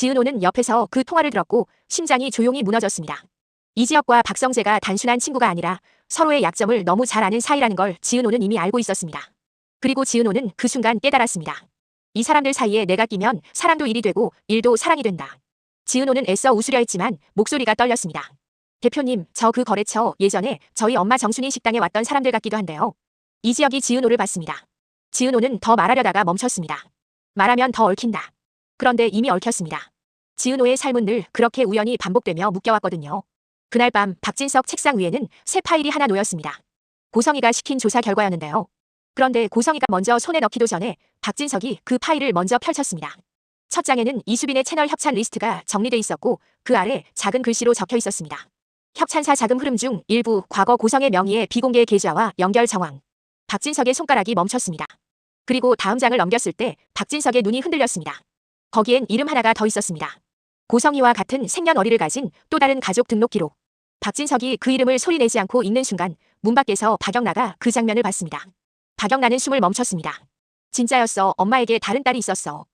지은호는 옆에서 그 통화를 들었고 심장이 조용히 무너졌습니다. 이지혁과 박성재가 단순한 친구가 아니라 서로의 약점을 너무 잘 아는 사이라는 걸 지은호는 이미 알고 있었습니다. 그리고 지은호는 그 순간 깨달았습니다. 이 사람들 사이에 내가 끼면 사랑도 일이 되고 일도 사랑이 된다. 지은호는 애써 웃으려 했지만 목소리가 떨렸습니다. 대표님, 저 그 거래처 예전에 저희 엄마 정순이 식당에 왔던 사람들 같기도 한데요. 이지혁이 지은호를 봤습니다. 지은호는 더 말하려다가 멈췄습니다. 말하면 더 얽힌다. 그런데 이미 얽혔습니다. 지은호의 삶은 늘 그렇게 우연히 반복되며 묶여왔거든요. 그날 밤 박진석 책상 위에는 새 파일이 하나 놓였습니다. 고성이가 시킨 조사 결과였는데요. 그런데 고성이가 먼저 손에 넣기도 전에 박진석이 그 파일을 먼저 펼쳤습니다. 첫 장에는 이수빈의 채널 협찬 리스트가 정리돼 있었고 그 아래 작은 글씨로 적혀 있었습니다. 협찬사 자금 흐름 중 일부 과거 고성의 명의의 비공개 계좌와 연결 정황. 박진석의 손가락이 멈췄습니다. 그리고 다음 장을 넘겼을 때 박진석의 눈이 흔들렸습니다. 거기엔 이름 하나가 더 있었습니다. 고성이와 같은 생년월일을 가진 또 다른 가족 등록 기록. 박진석이 그 이름을 소리내지 않고 읽는 순간 문 밖에서 박영나가 그 장면을 봤습니다. 박영나는 숨을 멈췄습니다. 진짜였어. 엄마에게 다른 딸이 있었어.